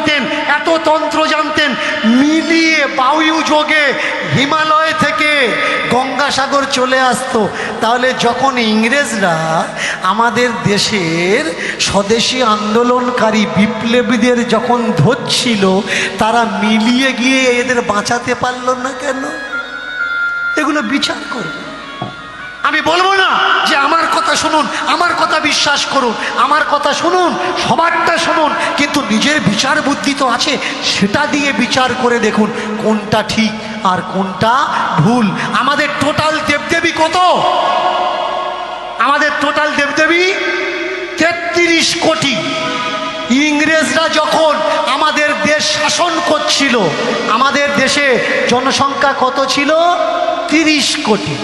জানতেন, এত তন্ত্র জানতেন, মিলিয়ে বায়ু যোগে হিমালয় থেকে গঙ্গাসাগর চলে আসতো। তাহলে যখন ইংরেজরা আমাদের দেশের স্বদেশী আন্দোলনকারী বিপ্লবীদের যখন ধরছিল, তারা মিলিয়ে গিয়ে এদের বাঁচাতে পারল না কেন? এগুলো বিচার করবে। আমি বলব না যে আমার শুনুন, আমার কথা বিশ্বাস করুন, আমার কথা শুনুন, সবারটা শুনুন, কিন্তু নিজের বিচার বুদ্ধি তো আছে, সেটা দিয়ে বিচার করে দেখুন কোনটা ঠিক আর কোনটা ভুল। আমাদের টোটাল দেবদেবী কত? আমাদের টোটাল দেবদেবী তেত্রিশ কোটি। ইংরেজরা যখন আমাদের দেশ শাসন করছিল, আমাদের দেশে জনসংখ্যা কত ছিল? তিরিশ কোটি।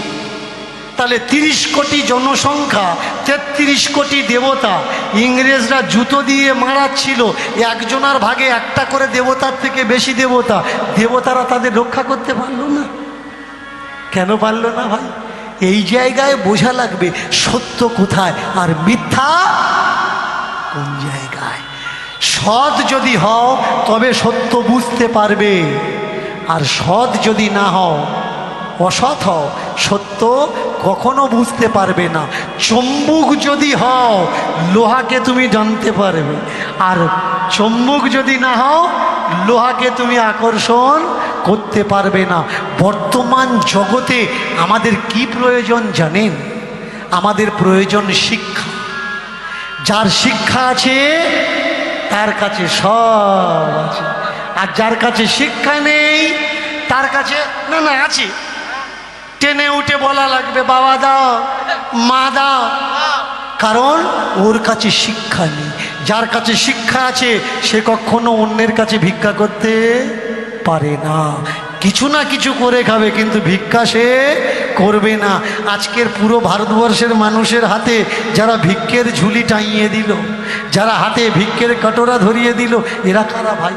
তাহলে তিরিশ কোটি জনসংখ্যা, তেত্রিশ কোটি দেবতা। ইংরেজরা জুতো দিয়ে মারাচ্ছিল, একজনার ভাগে একটা করে দেবতার থেকে বেশি দেবতা। দেবতারা তাদের রক্ষা করতে পারল না। কেন পারল না ভাই? এই জায়গায় বোঝা লাগবে সত্য কোথায় আর মিথ্যা কোন জায়গায়। সৎ যদি হও, তবে সত্য বুঝতে পারবে। আর সৎ যদি না হও, অসৎ হও সত্য কখনো বুঝতে পারবে না। চম্বুক যদি হও, লোহাকে তুমি জানতে পারবে। আর চম্বুক যদি না হও, লোহাকে তুমি আকর্ষণ করতে পারবে না। বর্তমান জগতে আমাদের কি প্রয়োজন জানেন? আমাদের প্রয়োজন শিক্ষা। যার শিক্ষা আছে, তার কাছে সব আছে। আর যার কাছে শিক্ষা নেই, তার কাছে না না, আছে। টেনে উঠে বলা লাগবে, বাবা দাও, মা দাও। কারণ ওর কাছে শিক্ষা নেই। যার কাছে শিক্ষা আছে, সে কখনো অন্যের কাছে ভিক্ষা করতে পারে না। কিছু না কিছু করে খাবে, কিন্তু ভিক্ষা সে করবে না। আজকের পুরো ভারতবর্ষের মানুষের হাতে যারা ভিক্ষের ঝুলি টাঙিয়ে দিল, যারা হাতে ভিক্ষের কটোরা ধরিয়ে দিল, এরা কারা ভাই?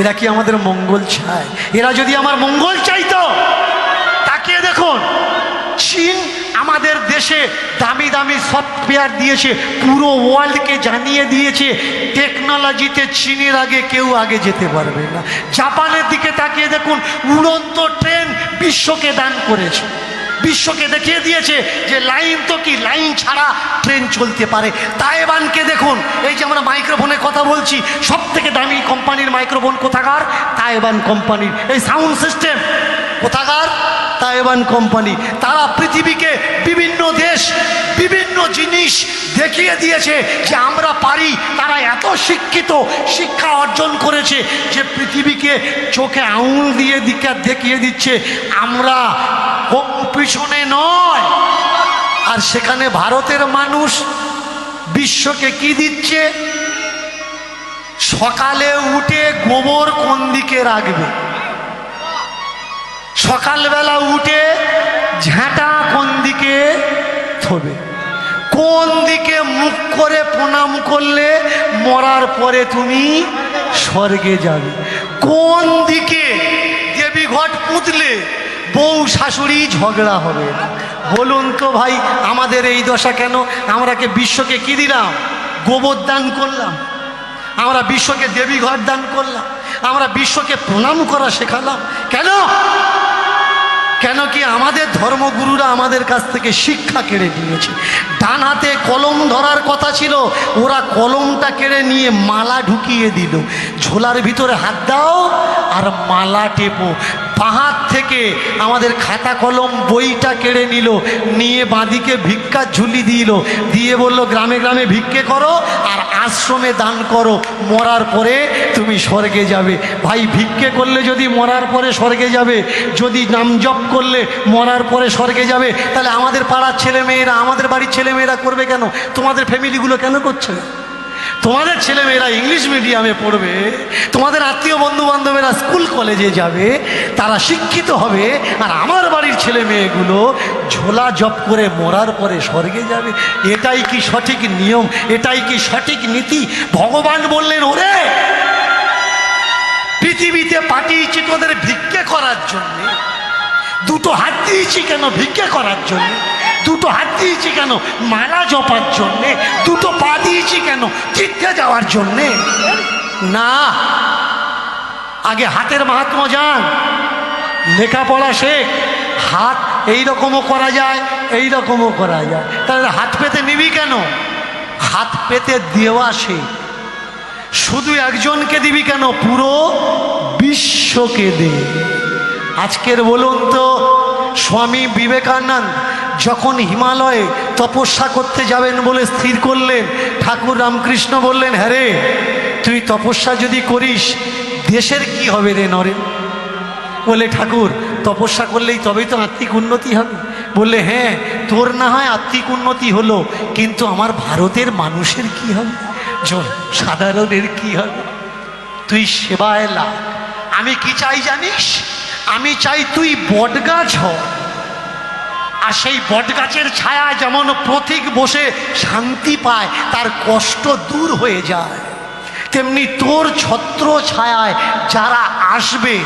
এরা কি আমাদের মঙ্গল চায়? এরা যদি আমার মঙ্গল চাইতো চীন আমাদের দেশে দামি দামি সফটওয়্যার দিয়েছে, পুরো ওয়ার্ল্ডকে জানিয়ে দিয়েছে টেকনোলজিতে চীনের আগে কেউ আগে যেতে পারবে না। জাপানের দিকে তাকিয়ে দেখুন, উড়ন্ত ট্রেন বিশ্বকে দান করেছে। বিশ্বকে দেখিয়ে দিয়েছে যে লাইন তো কি, লাইন ছাড়া ট্রেন চলতে পারে। তাইওয়ানকে দেখুন, এই যে আমরা মাইক্রোফোনে কথা বলছি সব থেকে দামি কোম্পানির মাইক্রোফোন কোথাকার? তাইওয়ান কোম্পানির। এই সাউন্ড সিস্টেম কোথাকার? তাইওয়ান কোম্পানি, তারা পৃথিবীকে বিভিন্ন দেশ, বিভিন্ন জিনিস দেখিয়ে দিয়েছে যে আমরা পারি, তারা এত শিক্ষিত, শিক্ষা অর্জন করেছে যে পৃথিবীকে চোখে আঙুল দিয়ে দিকে দেখিয়ে দিচ্ছে, আমরা পিছনে নয়। আর সেখানে ভারতের মানুষ বিশ্বকে কি দিচ্ছে? সকালে উঠে গোবর কোন দিকে রাখবে? সকালবেলা উঠে ঝাঁটা কোন দিকে থবে? কোন দিকে মুখ করে প্রণাম করলে মরার পরে তুমি স্বর্গে যাবে? কোন দিকে দেবী ঘট পুঁতলে বউ শাশুড়ি ঝগড়া হবে? বলুন তো ভাই, আমাদের এই দশা কেন? আমরাকে বিশ্বকে কি দিলাম? গোবর দান করলাম। আমরা বিশ্বকে দেবী ঘর দান করলাম। আমরা বিশ্বকে প্রণাম করা শেখালাম। কেন? কেন কি আমাদের ধর্মগুরুরা আমাদের কাছ থেকে শিক্ষা কেড়ে নিয়েছে। ডান হাতে কলম ধরার কথা ছিল, ওরা কলমটা কেড়ে নিয়ে মালা ঢুকিয়ে দিল। ঝোলার ভিতরে হাত দাও আর মালা টেপো। পাহাড় থেকে আমাদের খাতা কলম বইটা কেড়ে নিল, নিয়ে বাঁদিকে ভিক্ষা ঝুলি দিল, দিয়ে বলল, গ্রামে গ্রামে ভিক্ষে করো আর আশ্রমে দান করো, মরার পরে তুমি স্বর্গে যাবে। ভাই, ভিক্ষে করলে যদি মরার পরে স্বর্গে যাবে, যদি নাম জপ করলে মরার পরে স্বর্গে যাবে, তাহলে আমাদের পাড়ার ছেলে মেয়েরা আমাদের বাড়ির ছেলে মেয়েরা করবে কেন? তোমাদের ফ্যামিলিগুলো কেন করছে না? তোমাদের ছেলেমেয়েরা ইংলিশ মিডিয়ামে পড়বে, তোমাদের আত্মীয় বন্ধু বান্ধবেরা স্কুল কলেজে যাবে, তারা শিক্ষিত হবে, আর আমার বাড়ির ছেলে মেয়েগুলো ঝোলা জপ করে মরার পরে স্বর্গে যাবে। এটাই কি সঠিক নিয়ম? এটাই কি সঠিক নীতি? ভগবান বললেন, ওরে, পৃথিবীতে পাঠিয়েছি তোদের ভিক্ষে করার জন্যে। দুটো হাত দিয়েছি কেন ভিক্ষে করার জন্য? দুটো হাত দিয়েছি কেন? মালা জপার জন্যে, দুটো পা দিয়েছি কেন? তীর্থে যাওয়ার জন্যে। না, আগে হাতের মাহাত্ম যান। লেখাপড়া শেখ, হাত এই রকমও করা যায় এই রকমও করা যায়। তাহলে হাত পেতে নিবি কেন? হাত পেতে দেওয়া শেখ। শুধু একজনকে দিবি কেন? পুরো বিশ্বকে দে। আজকের বলুন তো, স্বামী বিবেকানন্দ যখন হিমালয়ে তপস্যা করতে যাবেন বলে স্থির করলেন, ঠাকুর রামকৃষ্ণ বললেন হ্যাঁ রে, তুই তপস্যা যদি করিস, দেশের কি হবে রে নরেন বলে, ঠাকুর, তপস্যা করলেই তবেই তো আত্মিক উন্নতি হবে। বললে হ্যাঁ তোর না হয় আত্মিক উন্নতি হলো, কিন্তু আমার ভারতের মানুষের কি হবে? সাধারণের কি হবে? তুই সেবায় লাগ। আমি কি চাই জানিস? আমি চাই তুই বটগাছ হ। আর সেই বটগাছের ছায়া যেমন প্রতীক বসে শান্তি পায়, তার কষ্ট দূর হয়ে যায়। তেমনি তোর ছত্র ছায়ায় যারা আসবে,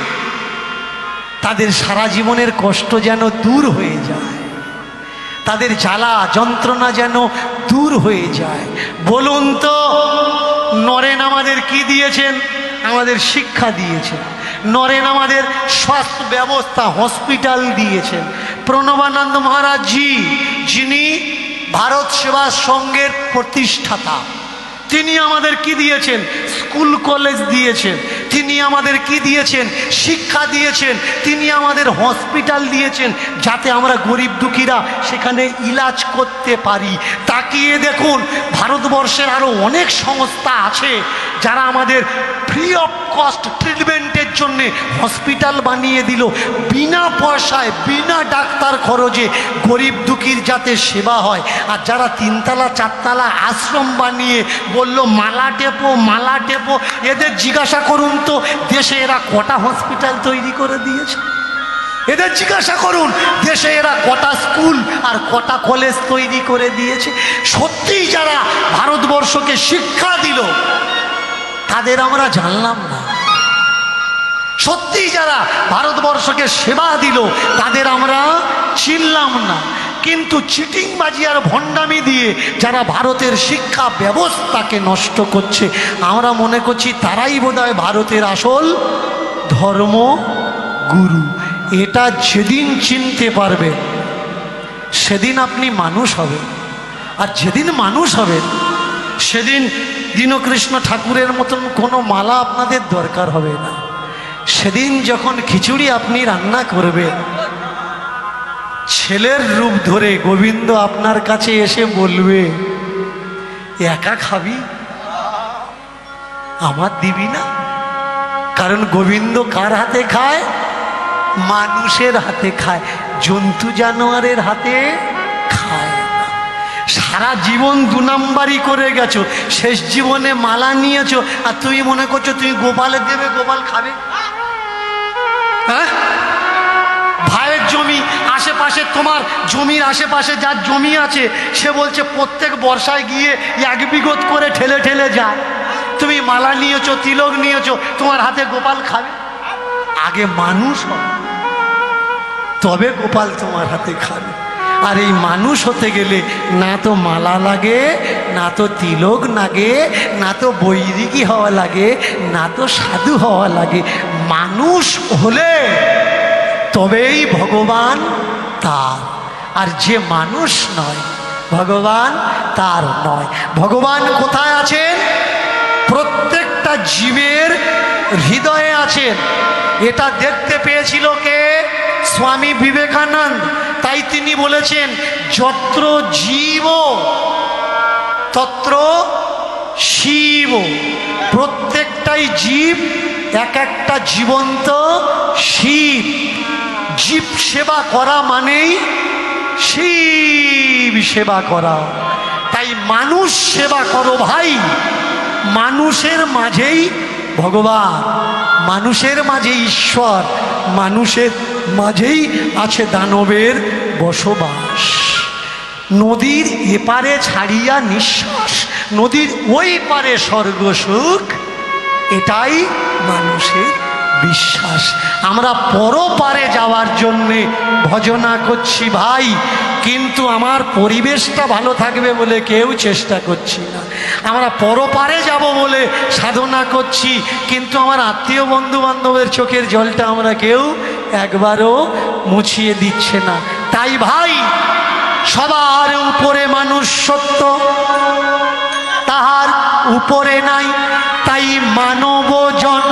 তাদের সারা জীবনের কষ্ট যেন দূর হয়ে যায়। তাদের জ্বালা যন্ত্রণা যেন দূর হয়ে যায়। বলুন তো, নরেন আমাদের কি দিয়েছেন? আমাদের শিক্ষা দিয়েছেন। নরেন আমাদের স্বাস্থ্য ব্যবস্থা, হসপিটাল দিয়েছেন। প্রণবানন্দ মহারাজজি, যিনি ভারত সেবা সংঘের প্রতিষ্ঠাতা, তিনি আমাদের কি দিয়েছেন? স্কুল, কলেজ দিয়েছেন, তিনি আমাদের কি দিয়েছেন? শিক্ষা দিয়েছেন, তিনি আমাদের হসপিটাল দিয়েছেন, যাতে আমরা গরিব দুঃখীরা সেখানে ইলাজ করতে পারি। তাকিয়ে দেখুন, ভারতবর্ষের আরও অনেক সংস্থা আছে যারা আমাদের ফ্রি অফ কস্ট ট্রিটমেন্টের জন্যে হসপিটাল বানিয়ে দিল। বিনা পয়সায়, বিনা ডাক্তার খরচে গরিব দুঃখীর যাতে সেবা হয়। আর যারা তিনতলা, চারতলা আশ্রম বানিয়ে বলল, মালা টেপো মালা টেপো। এদের জিজ্ঞাসা করুন তো, দেশে এরা কটা হসপিটাল তৈরি করে দিয়েছে? এদের জিজ্ঞাসা করুন, দেশে এরা কটা স্কুল আর কটা কলেজ তৈরি করে দিয়েছে? সত্যিই যারা ভারতবর্ষকে শিক্ষা দিল, তাদের আমরা জানলাম না। সত্যিই যারা ভারতবর্ষকে সেবা দিল, তাদের আমরা চিনলাম না। কিন্তু চিটিংবাজি আর ভণ্ডামি দিয়ে যারা ভারতের শিক্ষা ব্যবস্থাকে নষ্ট করছে, আমরা মনে করছি তারাই বোধহয় ভারতের আসল ধর্ম গুরু। এটা যেদিন চিনতে পারবে, সেদিন আপনি মানুষ হবেন। আর যেদিন মানুষ হবেন, সেদিন দীনকৃষ্ণ ঠাকুরের মতন কোনো মালা আপনাদের দরকার হবে না। সেদিন যখন খিচুড়ি আপনি রান্না করবেন, ছেলের রূপ ধরে গোবিন্দ আপনার কাছে এসে বলবে, একা খাবি? আমার দিবি না? কারণ গোবিন্দ কার হাতে খায়? মানুষের হাতে খায়। জন্তু জানোয়ারের হাতে খায় সারা জীবন দু নাম্বারই করে গেছো, শেষ জীবনে মালা নিয়েছো, আর তুমি মনে করছ তুমি গোপালের দেবে, গোপাল খাবে। হ্যাঁ? ভাইয়ের জমি আশেপাশে, তোমার জমির আশেপাশে যার জমি আছে, সে বলছে, প্রত্যেক বর্ষায় গিয়ে এক বিগত করে ঠেলে ঠেলে যায়। তুমি মালা নিয়েছো, তিলক নিয়েছো, তোমার হাতে গোপাল খাবে? আগে মানুষ হবে তবে গোপাল তোমার হাতে খাবে। আর এই মানুষ হতে গেলে না তো মালা লাগে, না তো তিলক লাগে না তো বৈদিকী হওয়া লাগে, না তো সাধু হওয়া লাগে। মানুষ হলে তবেই ভগবান তার। আর যে মানুষ নয়, ভগবান তার নয়। ভগবান কোথায় আছেন? প্রত্যেকটা জীবের হৃদয়ে আছেন। এটা দেখতে পেয়েছিল কে? স্বামী বিবেকানন্দ, তাই তিনি বলেছেন, যত্র জীব, তত্র শিব। প্রত্যেকটাই জীব এক একটা জীবন্ত শিব। জীব সেবা করা মানেই শিব সেবা করা। তাই মানুষ সেবা করো ভাই, মানুষের মাঝেই ভগবান। মানুষের মাঝে ঈশ্বর, মানুষের মাঝেই আছে দানবের বসবাস। নদীর এপারে ছাড়িয়া নিঃশ্বাস, নদীর ওই পারে স্বর্গসুখ, এটাই মানুষের বিশ্বাস। আমরা পরপারে যাওয়ার জন্যে ভজনা করছি ভাই, কিন্তু আমার পরিবেশটা ভালো থাকবে বলে কেউ চেষ্টা করছি না। আমরা পরপারে যাব বলে সাধনা করছি, কিন্তু আমার আত্মীয় বন্ধু বান্ধবের চোখের জলটা আমরা কেউ একবারও মুছিয়ে দিচ্ছে না। তাই ভাই, সবার উপরে মানুষ সত্য, তাহার উপরে নাই, তাই মানব জন্ম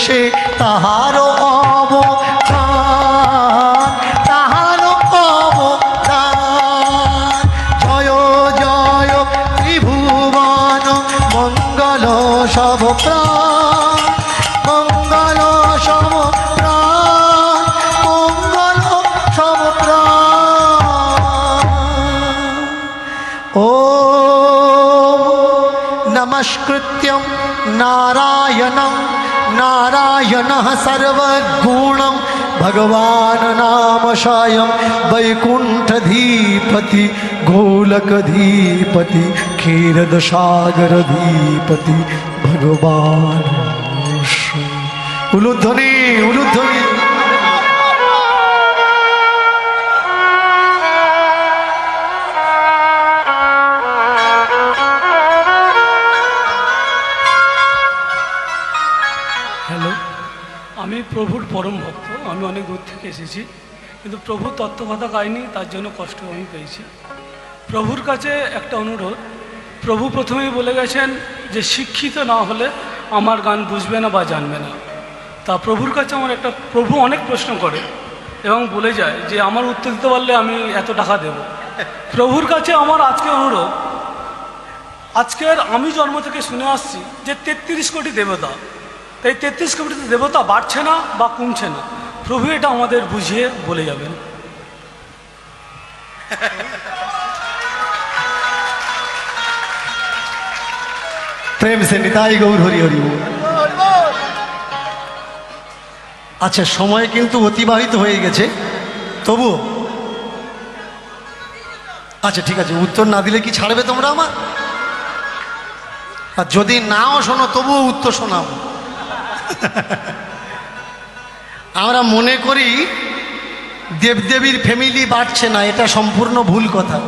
প্রণবিবেশে তাহার অবদান তাহার অবদান জয় জয়, ত্রিভুবন, মঙ্গল সব প্রাণ, মঙ্গল সব মঙ্গল সব ও નારાયણ સર્વગુણમ ભગવાન નામશાયમ વૈકુંઠધીપતિ ગોલકધીપતિ ખીરદસાગરધીપતિ ભગવાન ઉલુધ્વની ઉલુધ્વની অনেক দূর থেকে এসেছি। কিন্তু প্রভুর তত্ত্বকথা গাইনি, তার জন্য কষ্ট আমি পেয়েছি। প্রভুর কাছে একটা অনুরোধ, প্রভু প্রথমেই বলে গেছেন যে শিক্ষিত না হলে আমার গান বুঝবে না বা জানবে না। তা প্রভুর কাছে আমার একটা, প্রভু অনেক প্রশ্ন করে এবং বলে যায় যে আমার উত্তর দিতে পারলে আমি এত টাকা দেব। প্রভুর কাছে আমার আজকে অনুরোধ, আজকের আমি জন্ম থেকে শুনে আসছি যে তেত্রিশ কোটি দেবতা। তাই তেত্রিশ কোটি দেবতা বাড়ছে না বা কমছে না? প্রভু এটা আমাদের বুঝিয়ে বলে যাবেন। প্রেম সে নিতাই গৌর হরি হরি আচ্ছা সময় কিন্তু অতিবাহিত হয়ে গেছে। তবু আচ্ছা ঠিক আছে, উত্তর না দিলে কি ছাড়বে তোমরা আমার? আর যদি নাও শোনো, তবুও উত্তর শোনাবো। আমরা মনে করি দেবদেবীর ফ্যামিলি বাড়ছে না, এটা সম্পূর্ণ ভুল কথা।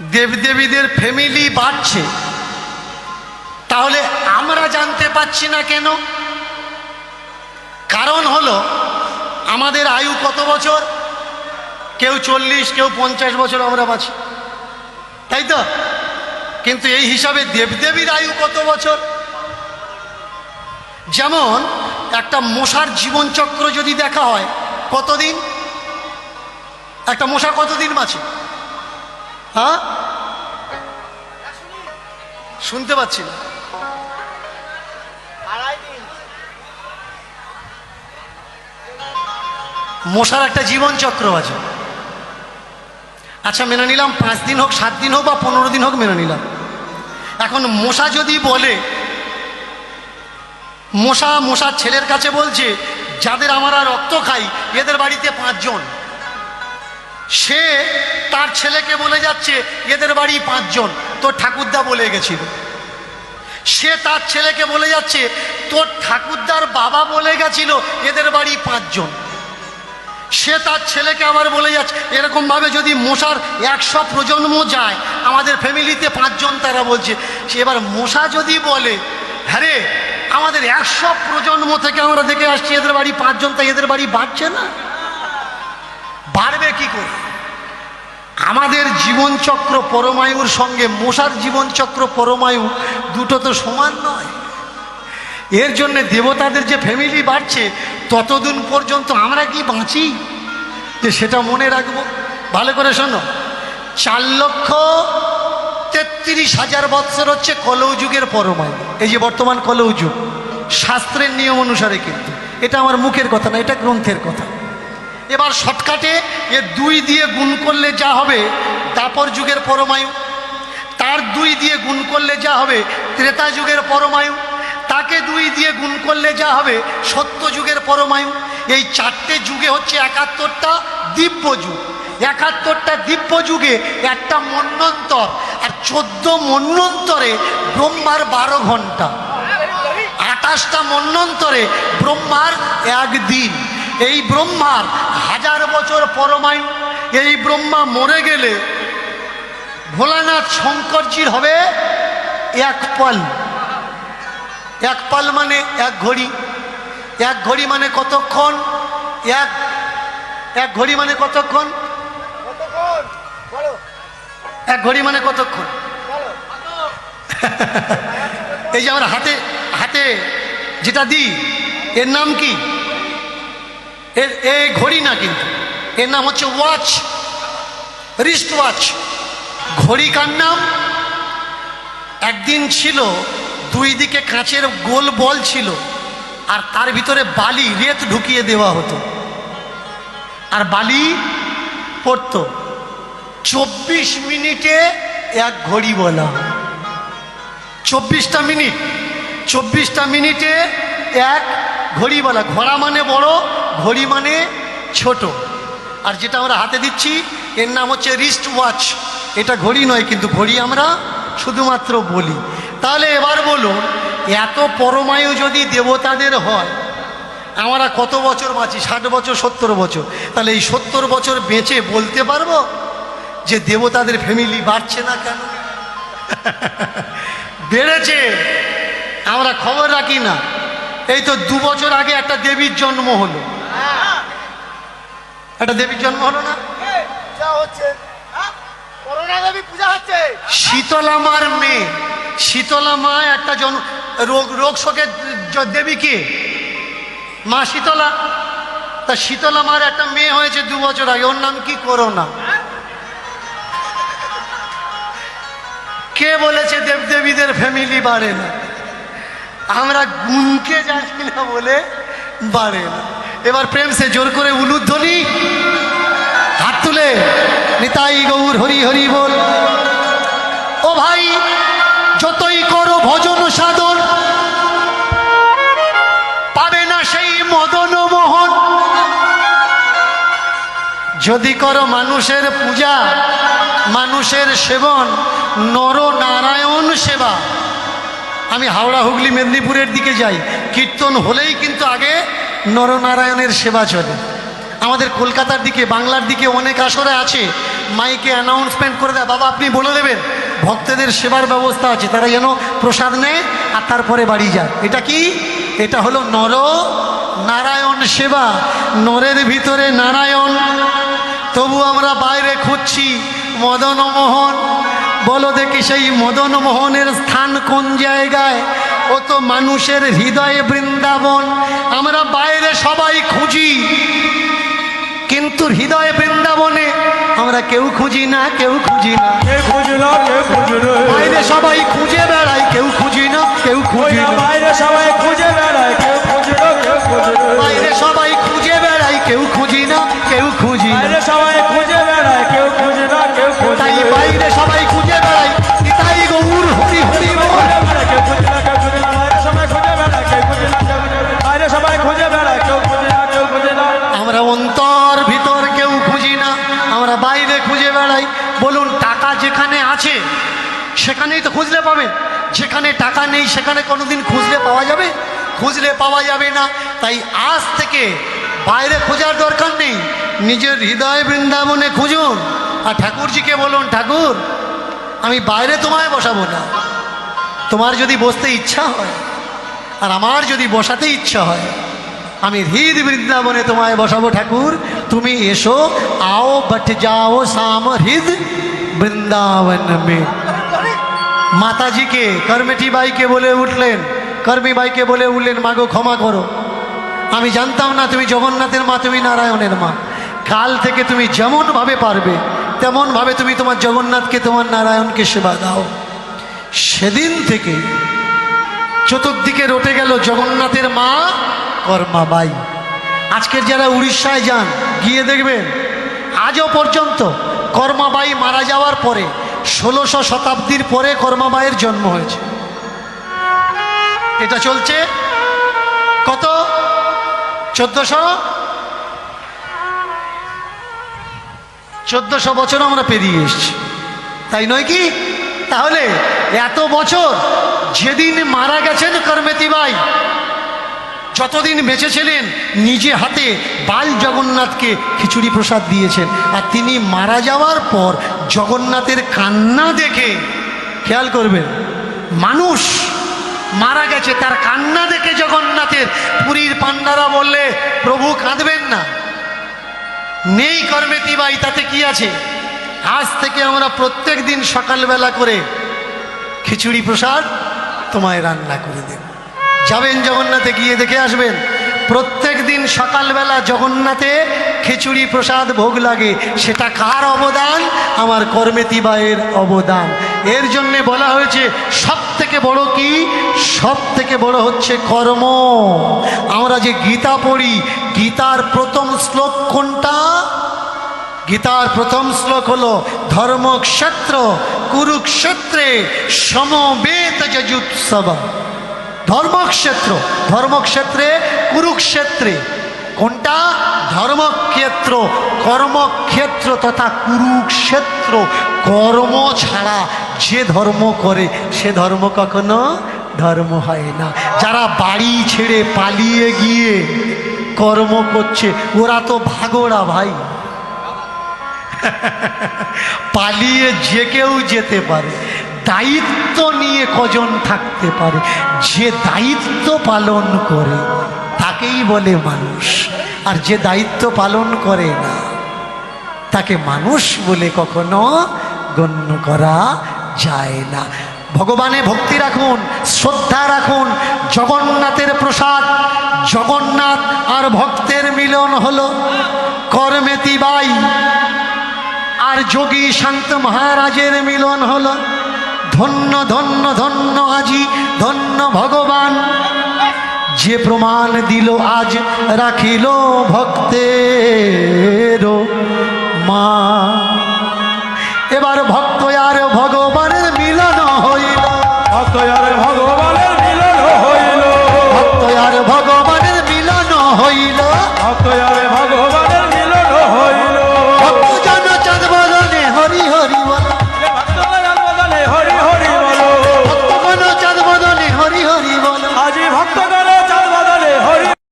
দেবদেবীদের ফ্যামিলি বাড়ছে। তাহলে আমরা জানতে পাচ্ছি না কেন? কারণ হলো, আমাদের আয়ু কত বছর? কেউ চল্লিশ, কেউ পঞ্চাশ বছর আমরা বাঁচি। তাই তো? কিন্তু এই হিসাবে দেবদেবীর আয়ু কত বছর? যেমন একটা মশার জীবনচক্র যদি দেখা হয়, কতদিন? একটা মশা কতদিন বাঁচে? হ্যাঁ? শুনতে পাচ্ছি না। মশার একটা জীবন চক্র আছে। আচ্ছা মেনে নিলাম, পাঁচ দিন হোক, সাত দিন হোক বা পনেরো দিন হোক, মেনে নিলাম। এখন মশা যদি বলে মশা মশার ছেলের কাছে বলছে, যাদের আমরা রক্ত খাই, এদের বাড়িতে পাঁচজন। সে তার ছেলেকে বলে যাচ্ছে, এদের বাড়ি পাঁচজন। তোর ঠাকুরদা বলে গেছিল। সে তার ছেলেকে বলে যাচ্ছে তোর ঠাকুরদার বাবা বলে গেছিল, এদের বাড়ি পাঁচজন। সে তার ছেলেকে আবার বলে যাচ্ছে, এরকমভাবে যদি মশার একশো প্রজন্ম যায়, আমাদের ফ্যামিলিতে পাঁচজন, তারা বলছে। এবার মশা যদি বলে হ্যাঁ আমাদের একশো প্রজন্ম থেকে আমরা দেখে আসছি, এদের বাড়ি পাঁচজন, তাই এদের বাড়ি বাড়ছে না? বাড়বে কি করে? আমাদের জীবনচক্র পরমায়ুর সঙ্গে মশার জীবনচক্র পরমায়ু দুটো তো সমান নয়। এর জন্য দেবতাদের যে ফ্যামিলি বাড়ছে, ততদিন পর্যন্ত আমরা কি বাঁচি? যে সেটা মনে রাখব। ভালো করে শোনো, চার লক্ষ তেত্রিশ হাজার বৎসর হচ্ছে কলৌ যুগের পরমায়ু এই যে বর্তমান কলৌ যুগ, শাস্ত্রের নিয়ম অনুসারে কিন্তু। এটা আমার মুখের কথা না, এটা গ্রন্থের কথা। এবার শর্টকাটে এ দুই দিয়ে গুণ করলে যা হবে, দাপর যুগের পরমায়ু তার দুই দিয়ে গুণ করলে যা হবে, ত্রেতা যুগের পরমায়ু তাকে দুই দিয়ে গুণ করলে যা হবে, সত্য যুগের পরমায়ু এই চারটে যুগে হচ্ছে একাত্তরটা দিব্য যুগ। একাত্তরটা দিব্য যুগে একটা মন্বন্তর আর চোদ্দ মন্যন্তরে ব্রহ্মার বারো ঘণ্টা আঠাশটা মন্যন্তরে ব্রহ্মার একদিন। এই ব্রহ্মার হাজার বছর পরমায়ু, এই ব্রহ্মা মরে গেলে ভোলানাথ শঙ্করজির হবে এক পাল। এক পাল মানে এক ঘড়ি। এক ঘড়ি মানে কতক্ষণ? এক এক ঘড়ি মানে কতক্ষণ? এক ঘড়ি মানে কতক্ষণ? এই যে আমরা হাতে হাতে যেটা দিই, এর নাম কি? এর, এ ঘড়ি না কিন্তু, এর নাম হচ্ছে ওয়াচ রিস্ট ওয়াচ ঘড়ি কার নাম? একদিন ছিল, দুই দিকে কাঁচের গোল বল ছিল, আর তার ভিতরে বালি, রেত ঢুকিয়ে দেওয়া হতো। আর বালি পড়তো। চব্বিশ মিনিটে এক ঘড়ি বলা চব্বিশটা মিনিট, চব্বিশটা মিনিটে এক ঘড়ি বলা ঘোড়া মানে বড়, ঘড়ি মানে ছোট। আর যেটা আমরা হাতে দিচ্ছি, এর নাম হচ্ছে রিস্ট ওয়াচ এটা ঘড়ি নয়, কিন্তু ঘড়ি আমরা শুধুমাত্র বলি। তাহলে এবার বলুন, এত পরমায়ু যদি দেবতাদের হয়, আমরা কত বছর বাঁচি? ষাট বছর, সত্তর বছর। তাহলে এই সত্তর বছর বেঁচে বলতে পারব? যে দেবতাদের ফ্যামিলি বাড়ছে না কেন? বেড়েছে। আমরা খবর রাখি না। এই তো দু বছর আগে একটা দেবীর জন্ম হলো। একটা দেবীর জন্ম হলো না? শীতলা মার মেয়ে। শীতলা মা একটা জন রোগ রোগ শোকের দেবী কে? মা শীতলা। তা শীতলা মার একটা মেয়ে হয়েছে দু বছর আগে। ওর নাম কি? করোনা। কে বলেছে দেবদেবীদের ফ্যামিলি বাড়ে না? আমরা গুনকে জানি না বলে বাড়ে না। এবার প্রেম সে জোর করে উলুধ্বনি। হাত তুলে, নিতাই গৌর হরি হরি বল। ও ভাই, যতই করো ভজন সাধন, পাবে না সেই মদন মোহন। যদি করো মানুষের পূজা মানুষের সেবন নর নারায়ণ সেবা। আমি হাওড়া হুগলি মেদিনীপুরের দিকে যাই। কীর্তন হলেই কিন্তু আগে নরনারায়ণের সেবা চলে। আমাদের কলকাতার দিকে, বাংলার দিকে অনেক আসরে আছে। মাইকে অ্যানাউন্সমেন্ট করে দেয়। বাবা, আপনি বলে দেবেন, ভক্তদের সেবার ব্যবস্থা আছে। তারা যেন প্রসাদ নেয় আর তারপরে বাড়ি যায়। এটা কি? এটা হলো নর নারায়ণ সেবা। নরের ভিতরে নারায়ণ, তবু আমরা বাইরে খুঁজছি। মদন মোহন বলো দেখি সেই মদন মোহনের স্থান কোন জায়গায় ও তো মানুষের হৃদয়ে বৃন্দাবন আমরা বাইরে সবাই খুঁজি কিন্তু হৃদয়ে বৃন্দাবনে আমরা কেউ খুঁজি না কেউ খুঁজি না বাইরে সবাই খুঁজে বেড়ায় কেউ খুঁজি না কেউ খুঁজি না না বাইরে সবাই খুঁজে বেড়ায় কেউ খুঁজলো কেউ খুঁজলো বাইরে সবাই খুঁজে বেড়ায় কেউ খুঁজি না কেউ খুঁজি সেখানেই তো খুঁজলে পাবেন। যেখানে টাকা নেই, সেখানে কোনোদিন খুঁজলে পাওয়া যাবে? খুঁজলে পাওয়া যাবে না। তাই আজ থেকে বাইরে খোঁজার দরকার নেই। নিজের হৃদয় বৃন্দাবনে খুঁজুন। আর ঠাকুরজিকে বলুন, ঠাকুর, আমি বাইরে তোমায় বসাবো না। তোমার যদি বসতে ইচ্ছা হয়, আর আমার যদি বসাতে ইচ্ছা হয়, আমি হৃদ বৃন্দাবনে তোমায় বসাবো, ঠাকুর। তুমি এসো, আও, বট যাও, সাম, হৃদ বৃন্দাবন মে। মাতাজিকে কর্মেটি বাইকে বলে উঠলেন কর্মী বাইকে বলে উঠলেন, মাগো, ক্ষমা করো। আমি জানতাম না তুমি জগন্নাথের মা, তুমি নারায়ণের মা। কাল থেকে তুমি যেমনভাবে পারবে, তেমনভাবে তুমি তোমার জগন্নাথকে, তোমার নারায়ণকে সেবা দাও। সেদিন থেকে চতুর্দিকে রটে গেল জগন্নাথের মা, কর্মাবাই। আজকের যারা উড়িষ্যায় যান, গিয়ে দেখবেন, আজও পর্যন্ত কর্মাবাই মারা যাওয়ার পরে ষোলোশো শতাব্দীর পরে কর্মাবাইয়ের জন্ম হয়েছে। এটা চলছে কত? চোদ্দশো? চোদ্দশো বছর আমরা পেরিয়ে এসছি। তাই নয় কি? তাহলে এত বছর যেদিন মারা গেছেন কর্মেতিবাই যতদিন বেঁচে ছিলেন নিজে হাতে বাল জগন্নাথকে খিচুড়ি প্রসাদ দিয়েছেন। আর তিনি মারা যাওয়ার পর জগন্নাথের কান্না দেখে, খেয়াল করবেন, মানুষ মারা গেছে, তার কান্না দেখে জগন্নাথের পুরীর পান্ডারা বললে, প্রভু কাঁদবেন না। নেই কর্মেতি ভাই তাতে কি আছে? আজ থেকে আমরা প্রত্যেক দিন সকালবেলা করে খিচুড়ি প্রসাদ তোমায় রান্না করে দেব। যাবেন জগন্নাথে, গিয়ে দেখে আসবেন। প্রত্যেক দিন সকালবেলা জগন্নাথে খিচুড়ি প্রসাদ ভোগ লাগে। সেটা কার অবদান? আমার কর্মেতি বায়ের অবদান। এর জন্যে বলা হয়েছে সব থেকে বড় কি? সব থেকে বড় হচ্ছে কর্ম। আমরা যে গীতা পড়ি, গীতার প্রথম শ্লোক কোনটা? গীতার প্রথম শ্লোক হলো, ধর্মক্ষেত্র, কুরুক্ষেত্রে সমবেত যজুৎসব। ধর্মক্ষেত্র, ধর্মক্ষেত্রে কুরুক্ষেত্রে। কোনটা? ধর্মক্ষেত্র, কর্মক্ষেত্র তথা কুরুক্ষেত্র। কর্ম ছাড়া যে ধর্ম করে, সে ধর্ম কখনো ধর্ম হয় না। যারা বাড়ি ছেড়ে পালিয়ে গিয়ে কর্ম করছে, ওরা তো ভাগোড়া ভাই। পালিয়ে যে কেউ যেতে পারে। দায়িত্ব নিয়ে কজন থাকতে পারে? যে দায়িত্ব পালন করে, তাকেই বলে মানুষ। আর যে দায়িত্ব পালন করে না, তাকে মানুষ বলে কখনো গণ্য করা যায় না। ভগবানে ভক্তি রাখুন, শ্রদ্ধা রাখুন, জগন্নাথের প্রসাদ, জগন্নাথ আর ভক্তের মিলন হলো। করমেতি বাই আর যোগী শান্ত মহারাজের মিলন হলো। ধন্য ধন্য ধন্য আজি ধন্য ভগবান। যে প্রমাণ দিল আজ রাখিল ভক্তের মা। এবার ভক্ত আর ভগবানের মিলন হইল। ভক্ত আর ভগবানের মিলন হইল। ভক্ত আর ভগবানের মিলন হইল। ভক্ত আর